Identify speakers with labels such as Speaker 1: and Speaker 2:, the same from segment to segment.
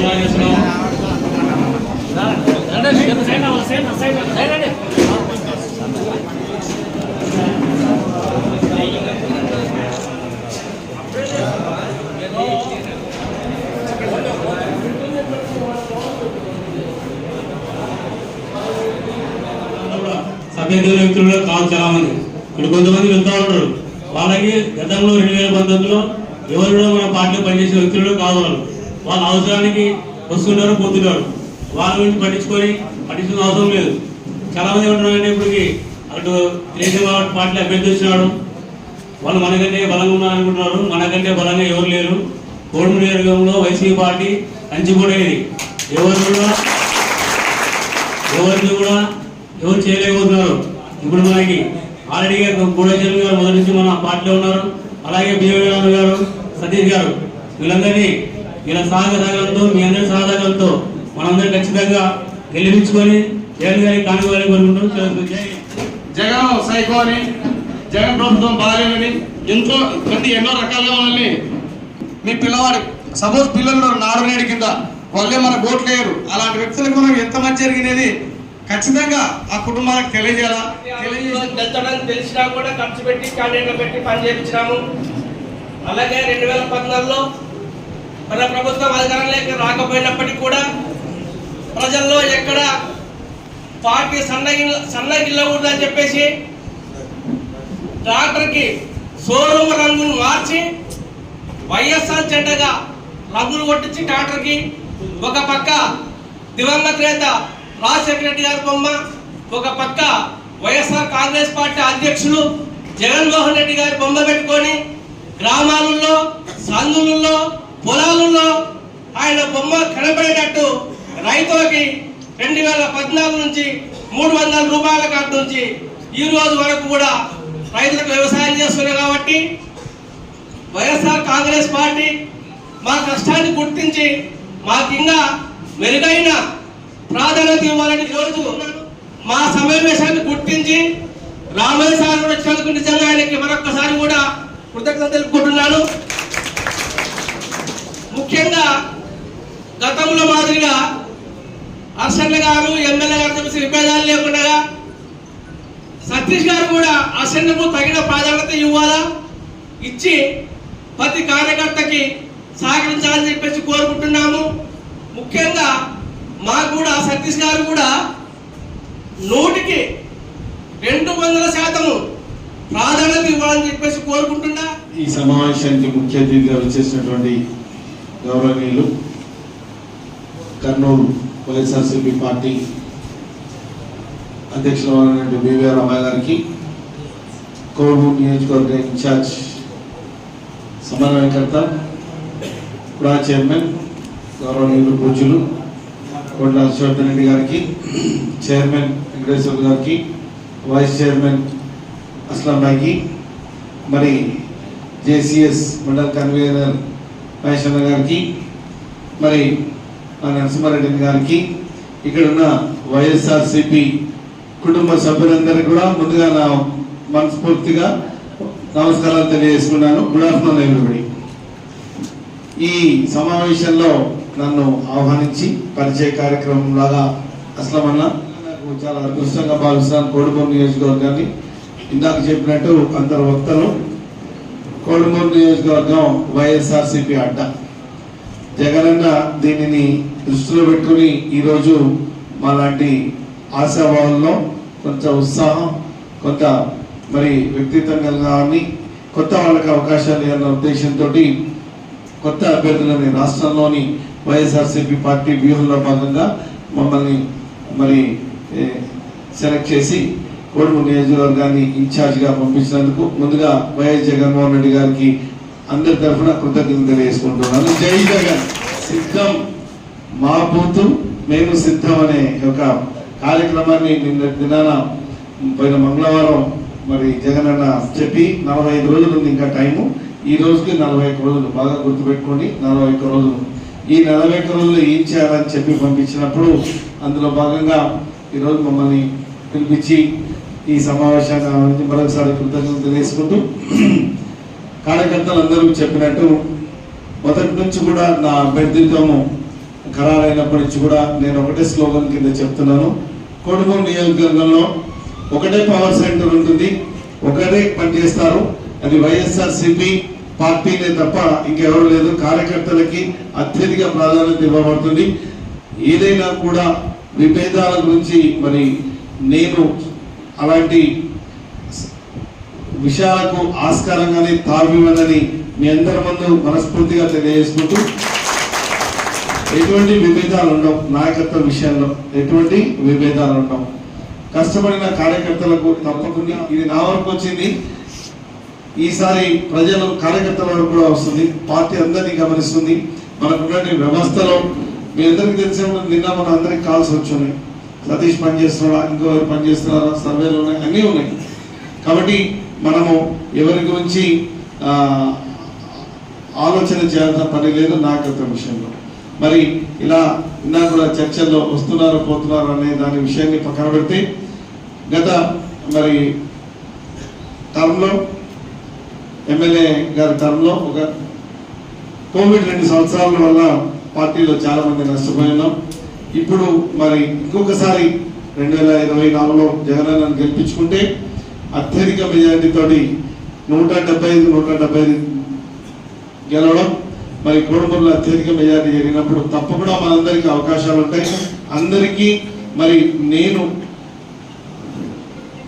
Speaker 1: ధన్యవాదాలు సభ్యుల వ్యక్తులు కాదు చాలా మంది ఇప్పుడు కొంతమంది వెళ్తా ఉంటారు. వాళ్ళకి గతంలో రెండు వేల పంతొమ్మిదిలో ఎవరు కూడా మన పార్టీలో పనిచేసే వ్యక్తులు కాదు వాళ్ళు. వాళ్ళ అవసరానికి వస్తున్నారు పోతున్నారు. వాళ్ళ గురించి పట్టించుకొని పట్టించుకున్న అవసరం లేదు. చాలా మంది ఇప్పటికి అటు దేశం పార్టీలో అభ్యర్థి వచ్చినాడు. వాళ్ళు మనకంటే బలంగా ఉన్నారు అనుకుంటున్నారు మనకంటే బలంగా ఎవరు లేరు. కోడుమూరు నియోజకవర్గంలో వైసీపీ పార్టీ కంచిపోయేది ఎవరు కూడా ఎవరిని కూడా ఎవరు చేయలేకపోతున్నారు. ఇప్పుడు మనకి ఆల్రెడీగా గూడచంద్ర గారు మొదటి నుంచి మన పార్టీలో ఉన్నారు. అలాగే బియ్యరామ గారు సతీష్ గారు వీళ్ళందరినీ వీళ్ళ సహకారంతో మీ అందరి సహకారంతో మనందరం ఖచ్చితంగా గెలిపించుకొని జగన్ గారికి కానుకోవాలని
Speaker 2: జగన్ సైకో అని జగన్ ప్రభుత్వం బాగాలేదని ఎంతో ప్రతి ఎన్నో రకాలుగా మనల్ని మీ పిల్లవాడు సపోజ్ పిల్లలు నాడు నేడు కింద వాళ్ళే మన ఓట్లు వేయరు అలాంటి వ్యక్తులకు మనం ఎంత మంచి జరిగినది ఖచ్చితంగా ఆ కుటుంబాలకు తెలియజేయాలా?
Speaker 3: తెలిసినా కూడా ఖర్చు పెట్టి క్యాండిడేట్లు పెట్టి పని చేయించినాము. అలాగే రెండు వేల పద్నాలుగులో మన ప్రభుత్వం అధికారంలోకి రాకపోయినప్పటికీ కూడా ప్రజల్లో ఎక్కడ పార్టీ సన్నగి సన్నగిల్లకూడదని చెప్పేసి ట్రాక్టర్కి షోరూమ్ రంగును మార్చి వైఎస్ఆర్ జెండగా రంగులు కొట్టించి ట్రాక్టర్కి ఒక పక్క దివంగత నేత రాజశేఖర రెడ్డి గారి బొమ్మ ఒక పక్క వైఎస్ఆర్ కాంగ్రెస్ పార్టీ అధ్యక్షులు జగన్మోహన్ రెడ్డి గారి బొమ్మ పెట్టుకొని గ్రామాలలో సందులలో పొలాలలో ఆయన బొమ్మ కనబడేటట్టు రైతులకి రెండు వేల పద్నాలుగు నుంచి మూడు వందల రూపాయల కార్డు నుంచి ఈ రోజు వరకు కూడా రైతులకు వ్యవసాయం చేస్తున్నారు కాబట్టి వైఎస్ఆర్ కాంగ్రెస్ పార్టీ మా కష్టాన్ని గుర్తించి మాకు ఇంకా మెరుగైన ప్రాధాన్యత ఇవ్వాలని రోజు మా సమావేశాన్ని గుర్తించి రామేశ్వరం వచ్చినందుకు నిజంగా ఆయనకి మరొకసారి కూడా కృతజ్ఞత తెలుపుకుంటున్నాను. ముఖ్యంగా గతంలో మాదిరిగా హర్షన్న గారు ఎమ్మెల్యే గారు చెప్పేసి విభేదాలు లేకుండా సతీష్ గారు కూడా అసెంబ్లీకు తగిన ప్రాధాన్యత ఇవ్వాలా? ఇచ్చి ప్రతి కార్యకర్తకి సహకరించాలని చెప్పేసి కోరుకుంటున్నాము. ముఖ్యంగా మాకు కూడా సతీష్ గారు కూడా నూటికి రెండు వందల శాతము ప్రాధాన్యత ఇవ్వాలని చెప్పేసి కోరుకుంటున్నా.
Speaker 4: ఈ సమావేశానికి ముఖ్య అతిథిగా వచ్చేసినటువంటి గౌరవనీయులు కర్నూలు వైఎస్ఆర్సీపీ పార్టీ అధ్యక్షులు అయినటువంటి బివిఆర్ రామయ్య గారికి కోడూరు నియోజకవర్గ ఇన్ఛార్జ్ సమన్వయకర్త కుడా చైర్మన్ గౌరవనీయులు పూజ్యులు కొండ హర్షవర్ధన్ రెడ్డి గారికి చైర్మన్ వెంకటేశ్వర గారికి వైస్ చైర్మన్ అస్లాం భాయ్కి మరి జేసిఎస్ మండల్ కన్వీనర్ మహేశ్వర గారికి మరి మా నరసింహారెడ్డి గారికి ఇక్కడ ఉన్న వైఎస్ఆర్సిపి కుటుంబ సభ్యులందరికీ కూడా ముందుగా నా మనస్ఫూర్తిగా నమస్కారాలు తెలియజేసుకున్నాను. గుడ్ ఆఫ్టర్నూన్ ఎవ్రీబడి ఈ సమావేశంలో నన్ను ఆహ్వానించి పరిచయ కార్యక్రమం లాగా అసలమన్న నాకు చాలా అదృష్టంగా భావిస్తున్నాను కోడుమూరు నియోజకవర్గాన్ని. ఇందాక చెప్పినట్టు అందరు వక్తలు కోడుమూరు నియోజకవర్గం వైఎస్ఆర్సిపి అడ్డ. జగనన్న దీనిని దృష్టిలో పెట్టుకుని ఈరోజు మాలాంటి ఆశాభావంలో కొంత ఉత్సాహం కొంత మరి వ్యక్తిత్వం కలగాలని కొత్త వాళ్ళకి అవకాశాలు అన్న ఉద్దేశంతో కొత్త అభ్యర్థులని రాష్ట్రంలోని వైఎస్ఆర్సీపీ పార్టీ వ్యూహంలో భాగంగా మమ్మల్ని మరి సెలెక్ట్ చేసి కోడుమూరు నియోజకవర్గాన్ని ఇన్ఛార్జిగా పంపించినందుకు ముందుగా వైఎస్ జగన్మోహన్ రెడ్డి గారికి అందరి తరఫున కృతజ్ఞతలు తెలియజేసుకుంటున్నాను. జై జగన్. సిద్ధం మా బూతు మేము సిద్ధం అనే ఒక కార్యక్రమాన్ని నిన్న దినాన పోయిన మంగళవారం మరి జగన్ అన్న చెప్పి నలభై ఐదు రోజులు ఉంది ఇంకా టైము. ఈ రోజుకి నలభై ఒక్క రోజులు బాగా గుర్తుపెట్టుకోండి. నలభై ఒక్క రోజులు. ఈ నలభై ఒక్క రోజులు ఏం చేయాలని చెప్పి పంపించినప్పుడు అందులో భాగంగా ఈరోజు మమ్మల్ని పిలిపించి ఈ సమావేశాన్ని మరొకసారి కృతజ్ఞతలు తెలియజేసుకుంటూ కార్యకర్తలు అందరూ చెప్పినట్టు మొదటి నుంచి కూడా నా అభ్యర్థిత్వము ఖరారైనప్పటి నుంచి కూడా నేను ఒకటే స్లోగన్ కింద చెప్తున్నాను. కొడుకు నియోజకవర్గంలో ఒకటే పవర్ సెంటర్ ఉంటుంది. ఒకటే పనిచేస్తారు. అది వైఎస్ఆర్సిపి పార్టీనే తప్ప ఇంకెవరు లేదు. కార్యకర్తలకి అత్యధిక ప్రాధాన్యత ఇవ్వబడుతుంది. ఏదైనా కూడా విభేదాల గురించి మరి నేను అలాంటి విషయాలకు ఆస్కారంగానే తావివ్వనని మీ అందరి ముందు మనస్ఫూర్తిగా తెలియజేసుకుంటూ ఎటువంటి విభేదాలు ఉండవు. నాయకత్వ విషయంలో ఎటువంటి విభేదాలు ఉండవు. కష్టపడిన కార్యకర్తలకు తప్పకుండా ఇది నా వరకు వచ్చింది. ఈసారి ప్రజలు కార్యకర్తల వరకు కూడా వస్తుంది. పార్టీ అందరినీ గమనిస్తుంది. మనకున్నటువంటి వ్యవస్థలో మీ అందరికీ తెలిసే నిన్న మన అందరికి కాల్స్ వచ్చున్నాయి సతీష్ పనిచేస్తున్నాడా చేస్తున్నాడా పనిచేస్తున్నారా? సర్వేలు ఉన్నాయి అన్నీ ఉన్నాయి. కాబట్టి మనము ఎవరి గురించి ఆలోచన చేయాల్సిన పని లేదు నాయకత్వ విషయంలో. మరి ఇలా ఇన్నా కూడా చర్చల్లో వస్తున్నారు పోతున్నారు అనే దాని విషయాన్ని పక్కన పెడితే గత మరి టర్మ్లో ఎమ్మెల్యే గారి టర్మ్లో ఒక కోవిడ్ రెండు సంవత్సరాల వల్ల పార్టీలో చాలామంది నష్టపోయినాం ఇప్పుడు మరి ఇంకొకసారి రెండు వేల ఇరవై నాలుగులో జగనన్నను గెలిపించుకుంటే అత్యధిక మెజారిటీతోటి నూట డెబ్బై ఐదు నూట డెబ్బై ఐదు గెలవడం మరి కోడుమూరులో అత్యధిక మెజారిటీ జరిగినప్పుడు తప్పకుండా మనందరికీ అవకాశాలు ఉంటాయి. అందరికీ మరి నేను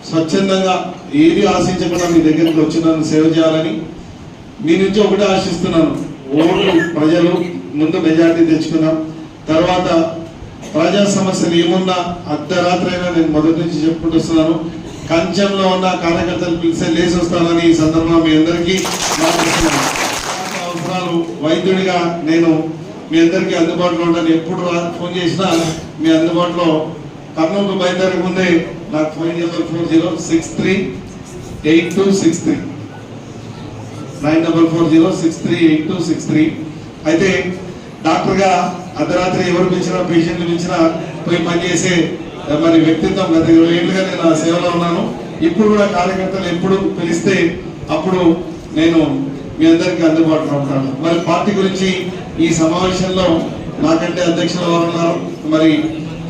Speaker 4: స్వచ్ఛందంగా ఏది ఆశించకుండా మీ దగ్గరికి వచ్చి నన్ను సేవ చేయాలని మీ నుంచి ఒకటే ఆశిస్తున్నాను. ఓట్లు ప్రజలు ముందు మెజారిటీ తెచ్చుకున్నాం తర్వాత ప్రజా సమస్యలు ఏమున్నా అర్ధరాత్రైనా నేను మొదటి నుంచి చెప్పుకుంటూ వస్తున్నాను. కంచంలో ఉన్న కార్యకర్తలు పిలిస్తే లేచి వస్తానని ఈ సందర్భంగా మీ అందరికీ అవసరాలు వైద్యుడిగా నేను మీ అందరికీ అందుబాటులో ఉంటాను. ఎప్పుడు రా- ఫోన్ చేసినా మీ అందుబాటులో కర్నూలు బయలుదేరే ముందే నాకు phone number four zero six three eight two six three. Nine double four zero six three eight two six three. అయితే డాక్టర్గా అర్ధరాత్రి ఎవరు పిలిచినా పేషెంట్లు పిలిచినా పోయి పనిచేసే మరి వ్యక్తిత్వం గత ఇరవై ఏళ్ళుగా నేను ఆ సేవలో ఉన్నాను. ఇప్పుడు కూడా కార్యకర్తలు ఎప్పుడు పిలిస్తే అప్పుడు నేను మీ అందరికీ అందుబాటులో ఉంటాను. మరి పార్టీ గురించి ఈ సమావేశంలో నాకంటే అధ్యక్షులు వారు ఉన్నారు? మరి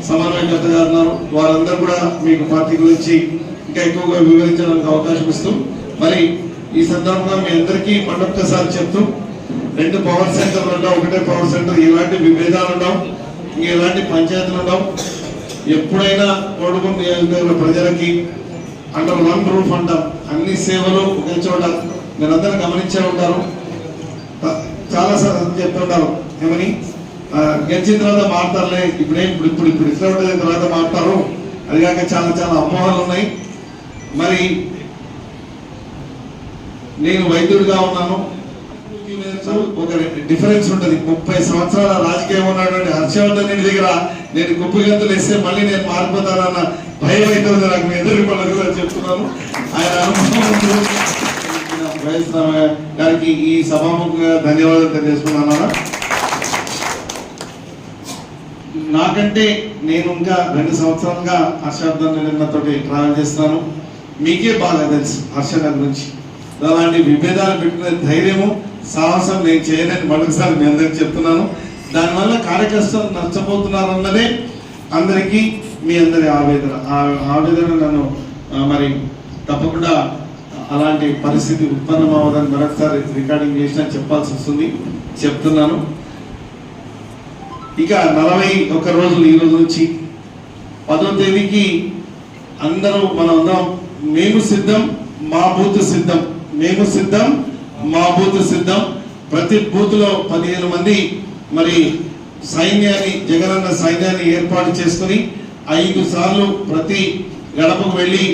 Speaker 4: సమన్వయకర్త గారు ఉన్నారు. వారందరూ కూడా మీకు పార్టీ గురించి ఇంకా ఎక్కువగా వివరించడానికి అవకాశం ఇస్తూ మరి ఈ సందర్భంగా మీ అందరికీ మరొక్కసారి చెప్తూ రెండు పవర్ సెంటర్లు ఉండవు ఒకటే పవర్ సెంటర్ ఇలాంటి విభేదాలు ఉండవు ఇలాంటి ఎలాంటి పంచాయతీలు ఉండవు. ఎప్పుడైనా కోడుకుంట ప్రజలకి అండర్ వన్ రూఫ్ అంటాం అన్ని సేవలు ఒకే చోట మీరందరూ గమనించే ఉంటారు. చాలా సార్ చెప్తుంటారు ఏమని? గెలిచిన తర్వాత మాట్లాడలే ఇప్పుడేం ఇప్పుడు ఇప్పుడు ఇప్పుడు ఇట్లా ఉంటుంది తర్వాత మాట్లాడరు అది కాక చాలా చాలా అపోహలు ఉన్నాయి. మరి నేను వైద్యుడిగా ఉన్నాను. ఒక డిఫరెన్స్ ఉంటుంది. ముప్పై సంవత్సరాల రాజకీయం ఉన్నటువంటి హర్షవర్ధన్ రెడ్డి దగ్గర నేను కుప్పి గంతులు వేస్తే మళ్ళీ నేను మారిపోతానన్న భయం అవుతుంది నాకు. ఎదురు పనులు చెప్తున్నాను. ఆయన అనుభవం వైఎస్ గారికి ఈ సభాముఖంగా ధన్యవాదాలు తెలియజేసుకున్నాను నాకంటే నేను ఇంకా రెండు సంవత్సరాలుగా హర్షవర్ధన్ నిన్నతోటి ట్రావెల్ చేస్తున్నాను. మీకే బాగా తెలుసు హర్ష గారి గురించి. అలాంటి విభేదాలు పెట్టుకునే ధైర్యము సాహసం నేను చేయలేని. మరొకసారి మీ అందరికి చెప్తున్నాను. దానివల్ల కార్యకర్తలు నష్టపోతున్నారన్నదే అందరికీ మీ అందరి ఆవేదన. ఆ ఆవేదన నన్ను మరి తప్పకుండా అలాంటి పరిస్థితి ఉత్పన్నం అవ్వదని మరొకసారి రికార్డింగ్ చేసినా చెప్పాల్సి వస్తుంది. చెప్తున్నాను. ఇక నలభై ఒక్క రోజులు ఈ రోజు నుంచి పదో తేదీకి అందరూ మనం అందరం మేము సిద్ధం మా బూత్ సిద్ధం. మేము సిద్ధం మా బూత్ సిద్ధం. ప్రతి బూత్లో పదిహేను మంది మరి సైన్యాన్ని జగనన్న సైన్యాన్ని ఏర్పాటు చేసుకుని ఐదు సార్లు ప్రతి గడపకు వెళ్ళి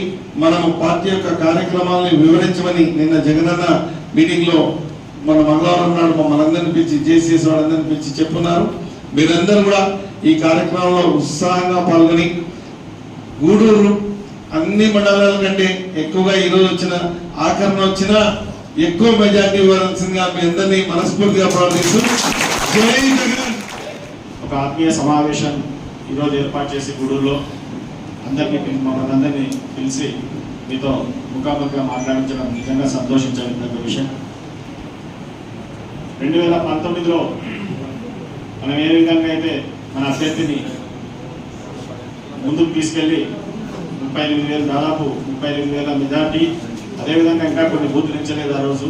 Speaker 4: మనం పార్టీ యొక్క కార్యక్రమాలను వివరించమని నిన్న జగనన్న మీటింగ్లో మన మంగళవారం నాడు మనందరిని పిలిచి జేసీఎస్ వాళ్ళందరిని పిలిచి చెప్పున్నారు. మీరందరూ కూడా ఈ కార్యక్రమంలో ఉత్సాహంగా పాల్గొని గూడూరు అన్ని మండలాల కంటే ఎక్కువగా ఈరోజు వచ్చిన ఆఖరణ వచ్చిన ఎక్కువ మెజార్టీ ఇవ్వాల్సిందిగా మీ అందరినీ మనస్ఫూర్తిగా ప్రార్థిస్తూ జై జగన్!
Speaker 5: ఒక ఆత్మీయ సమావేశం ఈరోజు ఏర్పాటు చేసి గూడూరులో అందరినీ మమ్మల్ని అందరినీ పిలిచి మీతో ముఖాముఖిగా మాట్లాడించడం నిజంగా సంతోషించదగ్గ విషయం. రెండు వేల పంతొమ్మిదిలో మనం ఏ విధంగా అయితే మన అభ్యర్థిని ముందుకు తీసుకెళ్ళి ముప్పై ఎనిమిది వేలు దాదాపు ముప్పై ఎనిమిది వేల మెజార్టీ అదేవిధంగా ఇంకా కొన్ని బూతులు ఇచ్చలేదు ఆ రోజు.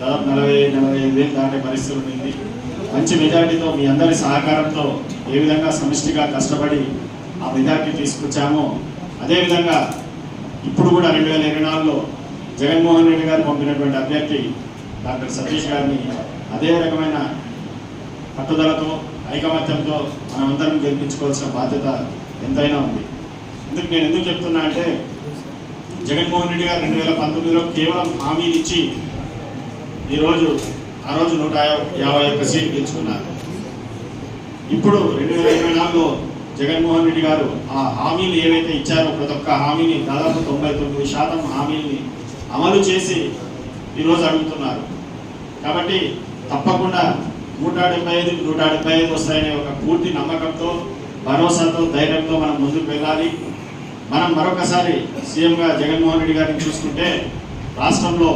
Speaker 5: దాదాపు నలభై నలభై ఐదు వేలు దాటే పరిస్థితి ఉండింది. మంచి మెజార్టీతో మీ అందరి సహకారంతో ఏ విధంగా సమిష్టిగా కష్టపడి ఆ మెజార్టీ తీసుకొచ్చామో అదేవిధంగా ఇప్పుడు కూడా రెండు వేల ఇరవై నాలుగులో జగన్మోహన్ రెడ్డి గారు పంపినటువంటి అభ్యర్థి డాక్టర్ సతీష్ గారిని అదే రకమైన పట్టుదలతో ఐకమత్యంతో మనమందరం గెలిపించుకోవాల్సిన బాధ్యత ఎంతైనా ఉంది. ఎందుకు నేను ఎందుకు చెప్తున్నా అంటే జగన్మోహన్ రెడ్డి గారు రెండు వేల పంతొమ్మిదిలో కేవలం హామీలు ఇచ్చి ఈరోజు ఆ రోజు నూట యాభై ఒక్క సీట్లు గెలుచుకున్నారు. ఇప్పుడు రెండు వేల ఇరవై నాలుగులో జగన్మోహన్ రెడ్డి గారు ఆ హామీలు ఏవైతే ఇచ్చారో ప్రతి ఒక్క హామీని దాదాపు తొంభై తొమ్మిది శాతం హామీని అమలు చేసి ఈరోజు అడుగుతున్నారు. కాబట్టి తప్పకుండా నూట డెబ్బై ఐదు నూట డెబ్బై ఐదు వస్తాయనే ఒక పూర్తి నమ్మకంతో భరోసాతో ధైర్యంతో మనం ముందుకు వెళ్ళాలి. మనం మరొకసారి సీఎంగా జగన్మోహన్ రెడ్డి గారిని చూసుకుంటే రాష్ట్రంలో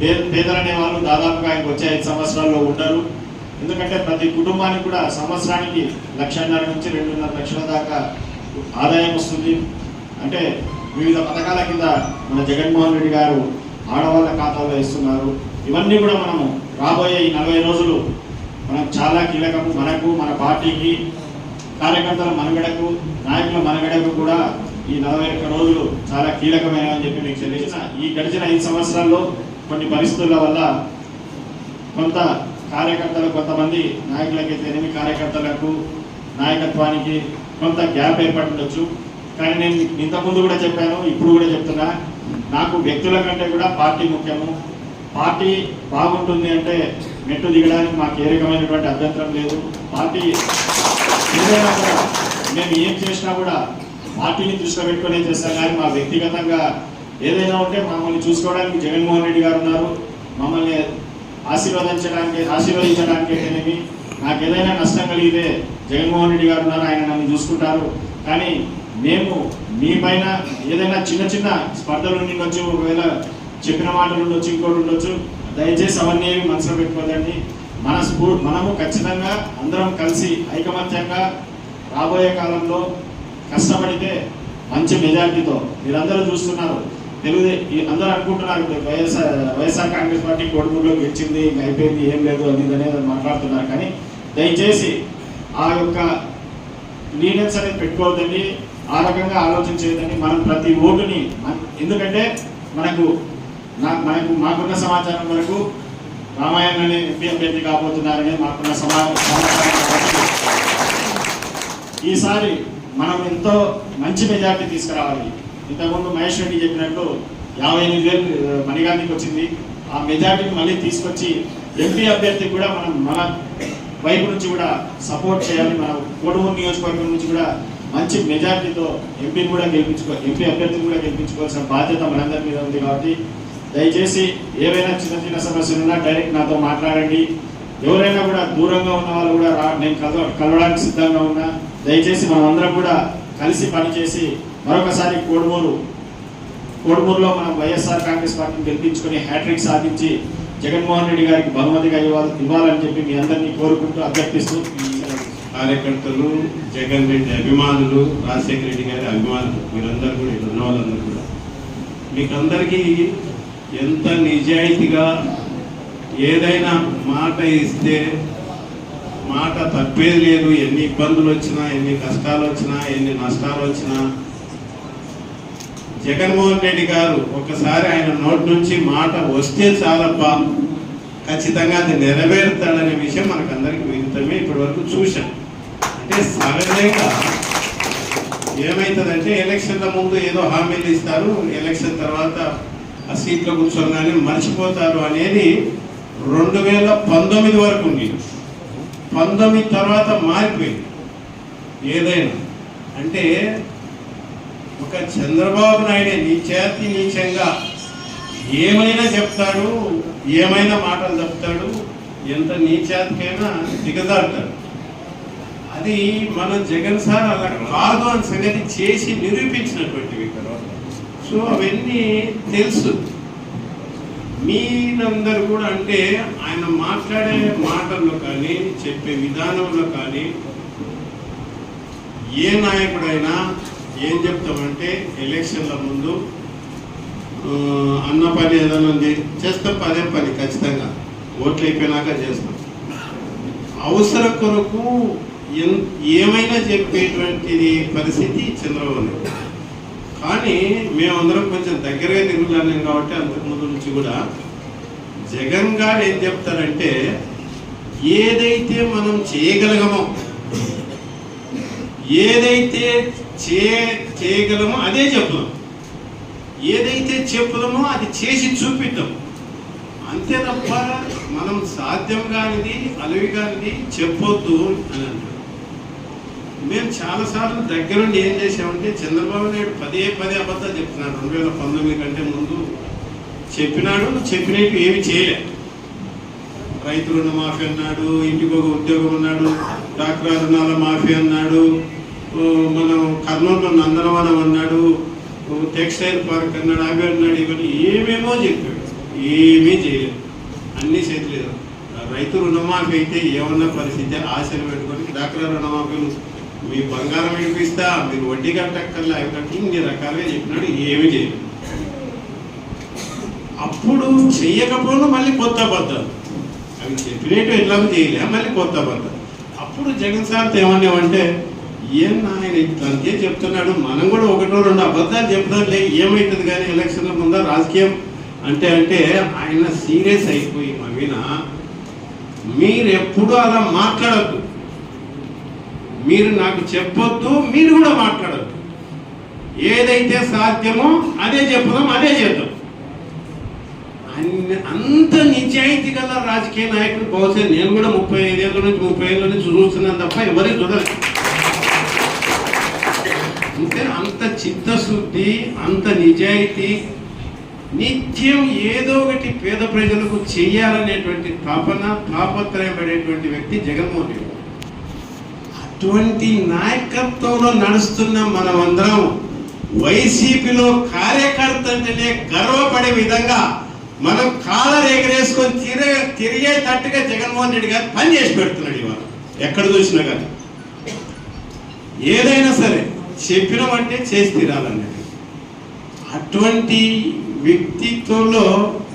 Speaker 5: పే పేదలనే వాళ్ళు దాదాపుగా ఆయనకు వచ్చే ఐదు సంవత్సరాల్లో ఉండరు. ఎందుకంటే ప్రతి కుటుంబానికి కూడా సంవత్సరానికి లక్షన్నర నుంచి రెండున్నర లక్షల దాకా ఆదాయం వస్తుంది. అంటే వివిధ పథకాల కింద మన జగన్మోహన్ రెడ్డి గారు ఆడవాళ్ళ ఖాతాలో ఇస్తున్నారు ఇవన్నీ కూడా మనము రాబోయే ఈ నలభై రోజులు మనకు చాలా కీలకము. మనకు మన పార్టీకి కార్యకర్తల మనుగడకు నాయకుల మనుగడకు కూడా ఈ నలభై ఒక్క రోజులు చాలా కీలకమైన అని చెప్పి మీకు తెలిసిన ఈ గడిచిన ఐదు సంవత్సరాల్లో కొన్ని పరిస్థితుల వల్ల కొంత కార్యకర్తలు కొంతమంది నాయకులకి ఎనిమిది కార్యకర్తలకు నాయకత్వానికి కొంత గ్యాప్ ఏర్పడుండొచ్చు. కానీ నేను ఇంతకుముందు కూడా చెప్పాను ఇప్పుడు కూడా చెప్తున్నా నాకు వ్యక్తుల కంటే కూడా పార్టీ ముఖ్యము. పార్టీ బాగుంటుంది అంటే మెట్టు దిగడానికి మాకు ఏ రకమైనటువంటి అభ్యంతరం లేదు. పార్టీ ఏదైనా కూడా మేము ఏం చేసినా కూడా పార్టీని దృష్టిలో పెట్టుకునే చేస్తాం? కానీ మా వ్యక్తిగతంగా ఏదైనా ఉంటే మమ్మల్ని చూసుకోవడానికి జగన్మోహన్ రెడ్డి గారు ఉన్నారు. మమ్మల్ని ఆశీర్వదించడానికి ఆశీర్వదించడానికి అయితేనేమి నాకు ఏదైనా నష్టం కలిగితే జగన్మోహన్ రెడ్డి గారు ఉన్నారు ఆయన నన్ను చూసుకుంటారు. కానీ మేము మీ పైన ఏదైనా చిన్న చిన్న స్పర్ధలు ఉండొచ్చు ఒకవేళ చెప్పిన మాటలు ఉండొచ్చు ఇంకోటి ఉండొచ్చు దయచేసి అవన్నీ మనసులో పెట్టుకోదండి మన మనము ఖచ్చితంగా అందరం కలిసి ఐకమత్యంగా రాబోయే కాలంలో కష్టపడితే మంచి మెజార్టీతో మీరందరూ చూస్తున్నారు తెలుగుదే అందరూ అనుకుంటున్నారు వైఎస్ఆర్ వైఎస్ఆర్ కాంగ్రెస్ పార్టీ కోడుమూరులో గెలిచింది ఇంకా అయిపోయింది ఏం లేదు అది అనేది మాట్లాడుతున్నారు. కానీ దయచేసి ఆ యొక్క లీడర్స్ అనేది పెట్టుకోవద్దండి ఆ రకంగా ఆలోచించేదండి మనం ప్రతి ఓటుని ఎందుకంటే మనకు మనకు మాకున్న సమాచారం వరకు రామాయణ ఎంపీ అభ్యర్థి కాబోతున్నారని మాకున్న సమా సమాచారం ఈసారి మనం ఎంతో మంచి మెజార్టీ తీసుకురావాలి. ఇంతకుముందు మహేష్ రెడ్డి చెప్పినట్టు యాభై ఎనిమిది వేలు ఆ, వచ్చింది. ఆ మెజార్టీని మళ్ళీ తీసుకొచ్చి ఎంపీ అభ్యర్థి కూడా మనం మన వైపు నుంచి కూడా సపోర్ట్ చేయాలి. మన కోడుమూరు నియోజకవర్గం నుంచి కూడా మంచి మెజార్టీతో ఎంపీని కూడా గెలిపించుకో ఎంపీ అభ్యర్థిని కూడా గెలిపించుకోవాల్సిన బాధ్యత మనందరి మీద ఉంది కాబట్టి దయచేసి ఏవైనా చిన్న చిన్న సమస్యలు ఉన్నా డైరెక్ట్ నాతో మాట్లాడండి. ఎవరైనా కూడా దూరంగా ఉన్న వాళ్ళు కూడా రా నేను కలవ కలవడానికి సిద్ధంగా ఉన్నా. దయచేసి మనం అందరం కూడా కలిసి పనిచేసి మరొకసారి కోడుమూరు కోడుమూరులో మనం వైఎస్ఆర్ కాంగ్రెస్ పార్టీని గెలిపించుకొని హ్యాట్రిక్ సాధించి జగన్మోహన్ రెడ్డి గారికి బహుమతిగా ఇవ్వాలి ఇవ్వాలని చెప్పి మీ అందరినీ కోరుకుంటూ అభ్యర్థిస్తూ
Speaker 6: కార్యకర్తలు జగన్ రెడ్డి అభిమానులు రాజశేఖర రెడ్డి గారి అభిమానులు మీరందరూ కూడా ఇక్కడ ఉన్న వాళ్ళందరూ కూడా. మీకందరికీ ఎంత నిజాయితీగా ఏదైనా మాట ఇస్తే మాట తప్పేది లేదు. ఎన్ని ఇబ్బందులు వచ్చినా ఎన్ని కష్టాలు వచ్చినా ఎన్ని నష్టాలు వచ్చినా. జగన్మోహన్ రెడ్డి గారు ఒకసారి ఆయన నోటి నుంచి మాట వస్తే చాలప్ప ఖచ్చితంగా అది నెరవేరుతాడనే విషయం మనకందరికీ విదితమే ఇప్పటి వరకు చూశాం. అంటే సహజంగా ఏమవుతుందంటే ఎలక్షన్ల ముందు ఏదో హామీలు ఇస్తారు. ఎలక్షన్ తర్వాత ఆ సీట్లో కూర్చోగానే మర్చిపోతారు అనేది రెండు వేల పంతొమ్మిది వరకు ఉంది. పంతొమ్మిది తర్వాత మారిపోయింది. ఏదైనా. అంటే ఒక చంద్రబాబు నాయుడే నీచాతి నీచంగా ఏమైనా చెప్తాడు ఏమైనా మాటలు చెప్తాడు ఎంత నీచాతికైనా దిగజారుతాడు. అది మన జగన్ సార్ అలా కాదు అని సంగతి చేసి నిరూపించినటువంటివి ఇక్కడ సో అవన్నీ తెలుసు. మీరందరూ కూడా అంటే ఆయన మాట్లాడే మాటల్లో కానీ చెప్పే విధానంలో కానీ ఏ నాయకుడైనా ఏం చెప్తామంటే ఎలక్షన్ల ముందు అన్న పని ఏదైనా ఉంది చేస్తాం పదే పని ఖచ్చితంగా. ఓట్లు అయిపోయినాక చేస్తాం. అవసర కొరకు ఏమైనా చెప్పేటువంటిది పరిస్థితి చంద్రబాబు నాయుడు. కానీ మేమందరం కొంచెం దగ్గరగా తిరుగుతున్నాం కాబట్టి అంతకు ముందు నుంచి కూడా జగన్ గారు ఏం చెప్తారంటే ఏదైతే మనం చేయగలగమో ఏదైతే చే చేయగలమో అదే చెప్దాం. ఏదైతే చెప్పుదామో అది చేసి చూపిద్దాం. అంతే తప్ప మనం సాధ్యం కానిది అలవి కానిది చెప్పొద్దు అని అంటారు. మేము చాలాసార్లు దగ్గరుండి ఏం చేసామంటే చంద్రబాబు నాయుడు పదే పదే అబద్ధాలు చెప్తున్నాడు. రెండు వేల పంతొమ్మిది కంటే ముందు చెప్పినాడు చెప్పినట్టు ఏమి చేయలే. రైతు రుణమాఫీ అన్నాడు ఇంటికి ఒక ఉద్యోగం అన్నాడు డాక్టర్ రుణాల మాఫీ అన్నాడు ఓ, మనం కర్నూలులో నందనవనం అన్నాడు టెక్స్టైల్ పార్క్ అన్నాడు అవి అన్నాడు ఇవన్నీ ఏమేమో చెప్పాడు. ఏమీ చేయలేదు అన్నీ చేతులేదు. రైతు రుణమాఫీ అయితే ఏమన్నా పరిస్థితి ఆశలు పెట్టుకొని డాక్టర్ రుణమాఫీలు మీ బంగారం విడిపిస్తా మీరు వడ్డీ కట్టక్కర్లా అవి కట్టి ఇన్ని రకాలుగా చెప్పినాడు ఏమీ చేయలేదు. అప్పుడు చెయ్యకపోను మళ్ళీ కొత్త అబద్ధాలు. అవి చెప్పినట్టు ఎట్లాగో చేయలే మళ్ళీ కొత్త అబద్ధాలు. అప్పుడు జగన్ సార్ ఏమన్నామంటే ఏం ఆయన ఇట్లంతే చెప్తున్నాడు. మనం కూడా ఒకటో రెండు అబద్ధాలు చెప్తాంలే ఏమవుతుంది కానీ ఎలక్షన్ల ముందా రాజకీయం అంటే అంటే ఆయన సీరియస్ అయిపోయి మా మీరెప్పుడు మీరు అలా మాట్లాడద్దు. మీరు నాకు చెప్పొద్దు మీరు కూడా మాట్లాడద్దు. ఏదైతే సాధ్యమో అదే చెప్పుదాం అదే చేద్దాం. అన్ని- అంత నిజాయితీ గల రాజకీయ నాయకుడు బహుశా నేను కూడా ముప్పై ఐదేళ్ళ నుంచి ముప్పై ఏళ్ళ నుంచి చూస్తున్నాను తప్ప ఎవరికి చూడలేదు అంటే అంత చిత్తశుద్ధి అంత నిజాయితీ నిత్యం ఏదో ఒకటి పేద ప్రజలకు చెయ్యాలనేటువంటి తపన తాపత్రయం పడేటువంటి వ్యక్తి జగన్మోహన్ రెడ్డి. అటువంటి నాయకత్వంలో నడుస్తున్న మనమందరం వైసీపీలో కార్యకర్త అంటేనే గర్వపడే విధంగా మనం కాలర్ ఎగరేసుకొని తిరిగే తిరిగేటట్టుగా జగన్మోహన్ రెడ్డి గారు పని చేసి పెడుతున్నాడు ఇవాళ. ఎక్కడ చూసినా కానీ. ఏదైనా సరే చెప్పినామంటే చేసి తీరాలన్నది. అటువంటి వ్యక్తిత్వంలో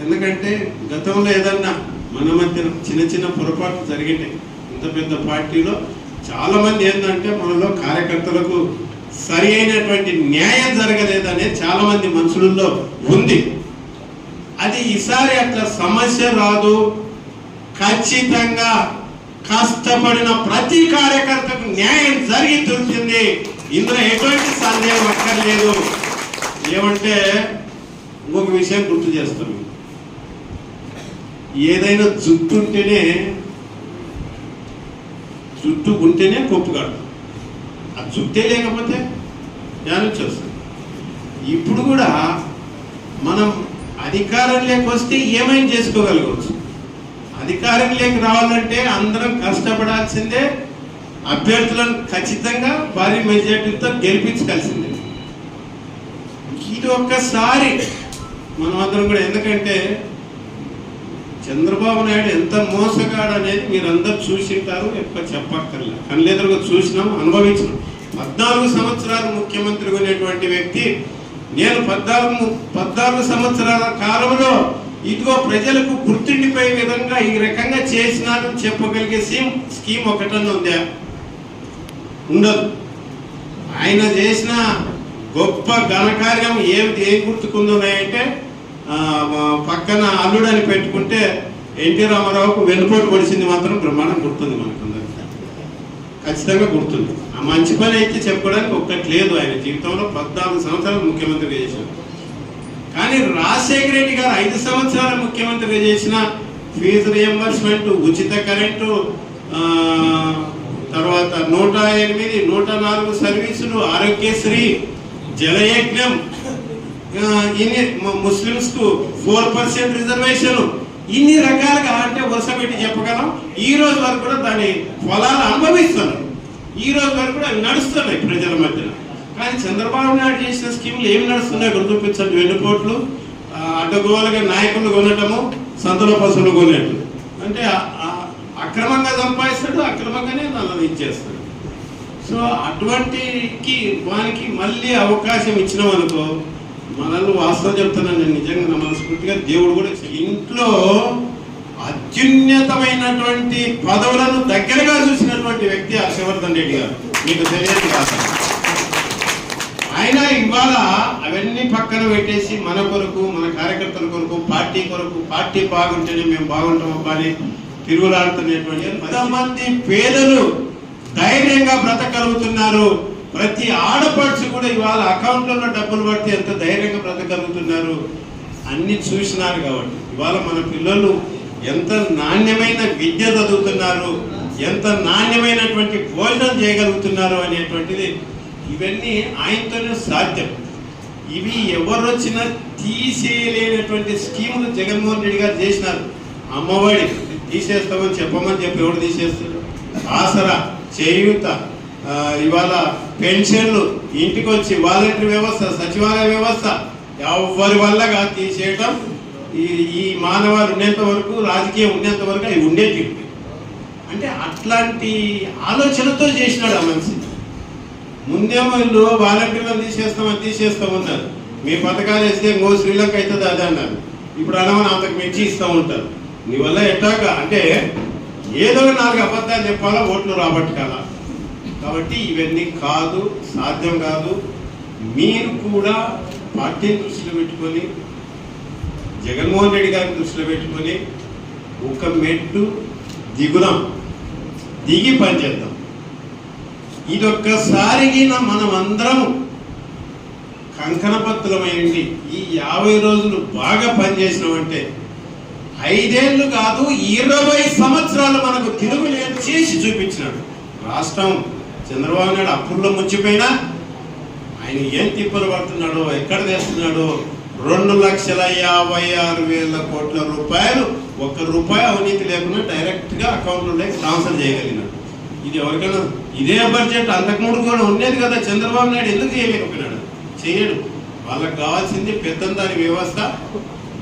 Speaker 6: ఎందుకంటే గతంలో ఏదన్నా మన మధ్య చిన్న చిన్న పొరపాట్లు జరిగినాయి ఇంత పెద్ద పార్టీలో చాలామంది ఏంటంటే మనలో కార్యకర్తలకు సరి అయినటువంటి న్యాయం జరగలేదనే చాలామంది మనుషులలో ఉంది. అది ఈసారి అట్లా సమస్య రాదు. ఖచ్చితంగా కష్టపడిన ప్రతి కార్యకర్తకు న్యాయం జరిగి తీరుతుంది. ఇందులో ఎటువంటి సందేహం అక్కర్లేదు. ఏమంటే ఇంకొక విషయం గుర్తు చేస్తాం ఏదైనా జుట్టుంటేనే జుట్టు ఉంటేనే కొప్పుగాడు ఆ జుట్టే లేకపోతే జ్ఞానం చేస్తాం ఇప్పుడు కూడా మనం అధికారం వస్తే ఏమైనా చేసుకోగలగవచ్చు. అధికారంలోకి రావాలంటే అందరం కష్టపడాల్సిందే అభ్యర్థులను ఖచ్చితంగా భారీ మెజార్టీతో గెలిపించగలిసిందే ఇది ఒక్కసారి మనం అందరం కూడా ఎందుకంటే చంద్రబాబు నాయుడు ఎంత మోసగాడు అనేది మీరందరూ చూసింటారు ఎక్కువ చెప్పక్కర్లే. కళ్ళెదురుగా చూసినాం అనుభవించినాం. పద్నాలుగు సంవత్సరాలు ముఖ్యమంత్రి ఉన్నటువంటి వ్యక్తి నేను పద్నాలుగు పద్నాలుగు సంవత్సరాల కాలంలో ఇదిగో ప్రజలకు గుర్తుండిపోయే విధంగా ఈ రకంగా చేసినాను చెప్పగలిగే స్కీమ్ స్కీమ్ ఒకటన్నా ఉందా? ఉండదు. ఆయన చేసిన గొప్ప ఘనకార్యం ఏమిటి ఏం గుర్తుకుందున్నాయంటే అంటే పక్కన అల్లుడు అని పెట్టుకుంటే ఎన్టీ రామారావుకు వెన్నుపోటు పడిసింది మాత్రం బ్రహ్మాండం గుర్తుంది మనకు ఖచ్చితంగా గుర్తుంది. ఆ మంచి పని అయితే చెప్పుకోవడానికి ఒక్కటి లేదు ఆయన జీవితంలో. పద్నాలుగు సంవత్సరాలు ముఖ్యమంత్రిగా చేశారు. కానీ రాజశేఖర రెడ్డి గారు ఐదు సంవత్సరాలు ముఖ్యమంత్రిగా చేసిన ఫీజు రియంబర్స్మెంట్ ఉచిత కరెంటు తర్వాత నూట ఎనిమిది నూట నాలుగు సర్వీసులు ఆరోగ్యశ్రీ జలయజ్ఞం ఇన్ని ముస్లిమ్స్కు ముస్లిమ్స్కు ఫోర్ పర్సెంట్ రిజర్వేషన్. ఇన్ని రకాలుగా అంటే వరుస పెట్టి చెప్పగలం. ఈ రోజు వరకు కూడా దాని ఫలాలు అనుభవిస్తున్నారు ఈ రోజు వరకు కూడా నడుస్తున్నాయి ప్రజల మధ్యన. కానీ చంద్రబాబు నాయుడు చేసిన స్కీములు ఏమి నడుస్తున్నాయి గుర్తుపించండి వెన్నుపోట్లు అడ్డగోలుగా నాయకులు కొనటము సంతల పశువులు కొనేట్లు అంటే అక్రమంగా సంపాదిస్తాడు అక్రమంగానే నన్ను ఇచ్చేస్తాడు. సో అటువంటికి వానికి మళ్ళీ అవకాశం ఇచ్చినాం అనుకో మనల్ని వాస్తవం చెప్తున్నాను నేను నిజంగా నా మనస్ఫూర్తిగా దేవుడు కూడా ఇంట్లో అత్యున్నతమైనటువంటి పదవులను దగ్గరగా చూసినటువంటి వ్యక్తి హర్షవర్ధన్ రెడ్డి గారు. మీకు తెలియదు కాదు ఆయన ఇవాళ అవన్నీ పక్కన పెట్టేసి మన కొరకు మన కార్యకర్తల కొరకు పార్టీ కొరకు పార్టీ బాగుంటేనే మేము బాగుంటాం అబ్బా అని తిరుగులాడుతున్నటువంటి కొంతమంది పేదలు ధైర్యంగా బ్రతకగలుగుతున్నారు. ప్రతి ఆడపడుచు కూడా ఇవాళ అకౌంట్లలో డబ్బులు పడితే ఎంత ధైర్యంగా బ్రతకగలుగుతున్నారు? అన్ని చూసినారు కాబట్టి. ఇవాళ మన పిల్లలు ఎంత నాణ్యమైన విద్య చదువుతున్నారు ఎంత నాణ్యమైనటువంటి భోజనం చేయగలుగుతున్నారు అనేటువంటిది ఇవన్నీ ఆయనతోనే సాధ్యం. ఇవి ఎవరు వచ్చినా తీసేయలేనటువంటి స్కీములు జగన్మోహన్ రెడ్డి గారు చేసినారు. అమ్మఒడి తీసేస్తామని చెప్పమని చెప్పి ఎవరు తీసేస్తారు ఆసరా చేయూత ఇవాళ పెన్షన్లు ఇంటికి వచ్చి వాలంటరీ వ్యవస్థ సచివాలయ వ్యవస్థ ఎవరి వల్లగా తీసేయటం ఈ ఈ మానవాళి ఉండేంత వరకు రాజకీయం ఉండేంత వరకు అవి ఉండే అంటే అట్లాంటి ఆలోచనతో చేసినాడు ఆ మనిషి. ముందేమో వీళ్ళు వాలంటీర్లను తీసేస్తామని తీసేస్తామన్నారు మీ పథకాలు వేస్తే ఇంకో శ్రీలంక అవుతుంది అదే అన్నారు. ఇప్పుడు అనమని అంతకు మెచ్చి ఇస్తూ ఉంటారు నీ వల్ల ఎట్టాక అంటే ఏదో ఒక నాలుగు అబద్ధాలు చెప్పాలా ఓట్లు రాబట్టుకాలా కాబట్టి ఇవన్నీ కాదు సాధ్యం కాదు. మీరు కూడా పార్టీని దృష్టిలో పెట్టుకొని జగన్మోహన్ రెడ్డి గారిని దృష్టిలో పెట్టుకొని ఒక మెట్టు దిగుదాం దిగి పనిచేద్దాం. ఇదొక్కసారికి మనం అందరం కంకణపత్రమైంది ఈ యాభై రోజులు బాగా పనిచేసినామంటే ఐదేళ్ళు కాదు ఇరవై సంవత్సరాలు మనకు తిరుగులేదు చేసి చూపించినాడు రాష్ట్రం. చంద్రబాబు నాయుడు అప్పుల్లో ముచ్చిపోయినా ఆయన ఏం తిప్పలు పడుతున్నాడో ఎక్కడ తెస్తున్నాడో రెండు లక్షల యాభై ఆరు వేల కోట్ల రూపాయలు ఒక్క రూపాయి అవినీతి లేకుండా డైరెక్ట్గా అకౌంట్లోకి ట్రాన్స్ఫర్ చేయగలిగినాడు. ఇది ఎవరికైనా ఇదే బడ్జెట్ అంతకుముందు కూడా ఉండేది కదా చంద్రబాబు నాయుడు ఎందుకు చేయలేకపోయినాడు? చేయడు. వాళ్ళకి కావాల్సింది పెద్దందాని వ్యవస్థ.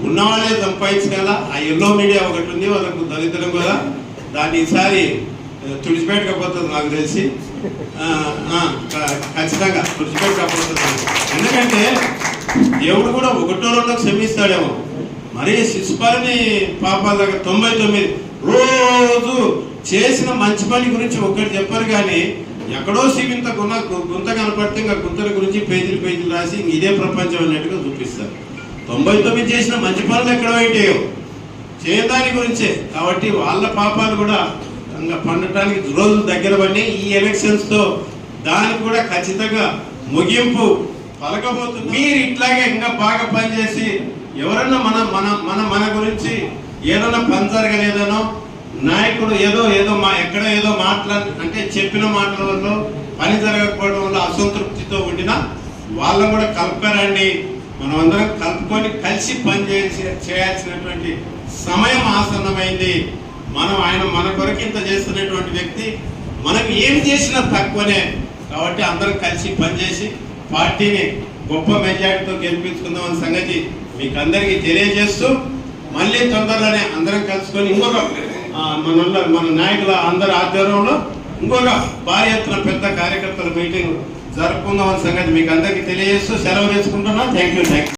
Speaker 6: ఉన్నవాళ్ళే సంపాదించగల ఆ ఎల్లో మీడియా ఒకటి ఉంది వాళ్ళకు దరిద్రం కదా దాన్ని ఈసారి తుడిచిపెట్టకపోతుంది నాకు తెలిసి. ఖచ్చితంగా. తుడిచిపెట్టకపోతుంది ఎందుకంటే దేవుడు కూడా ఒకటో రెండో క్షమిస్తాడేమో. మరీ శిశుపాలని పాపాల దగ్గర తొంభై తొమ్మిది. రోజు చేసిన మంచి పని గురించి ఒక్కటి చెప్పారు కానీ ఎక్కడో సిగింత గుణ గుంత కనపడితే ఇంకా గుంతల గురించి పేజీలు పేజీలు రాసి ఇదే ప్రపంచం అన్నట్టుగా చూపిస్తారు. తొంభై తొమ్మిది చేసిన మంచి పనులు ఎక్కడ పెట్టేయో చేయదాని గురించే. కాబట్టి వాళ్ళ పాపాలు కూడా ఇంకా పండటానికి రోజులు దగ్గర పడి ఈ ఎలక్షన్స్తో దానికి కూడా ఖచ్చితంగా ముగింపు పలకబోతుంది మీరు ఇట్లాగే ఇంకా బాగా పనిచేసి ఎవరన్నా మన మన మన మన గురించి ఏదన్నా పని జరగలేదనో నాయకుడు ఏదో ఏదో మా ఎక్కడ ఏదో మాట్లా అంటే చెప్పిన మాటల వల్ల పని జరగకపోవడం వల్ల అసంతృప్తితో ఉండిన వాళ్ళని కూడా కలపరండి మనం అందరం కలుపుకొని కలిసి పని చేసి చేయాల్సినటువంటి సమయం ఆసన్నమైంది. మనం ఆయన మన కొరకు ఇంత చేస్తున్నటువంటి వ్యక్తి మనం ఏం చేసినా తక్కువనే. కాబట్టి అందరం కలిసి పనిచేసి పార్టీని గొప్ప మెజార్టీతో గెలిపించుకుందామన్న సంగతి మీకు అందరికీ తెలియజేస్తూ మళ్ళీ తొందరలోనే అందరం కలుసుకొని ఇంకొక మన మన నాయకుల అందరి ఆధ్వర్యంలో ఇంకొక భారీ ఎత్తున పెద్ద కార్యకర్తల మీటింగ్ జరుపుకుందామన్న సంగతి మీకు అందరికీ తెలియజేస్తూ సెలవు తీసుకుంటున్నాం. Thank you thank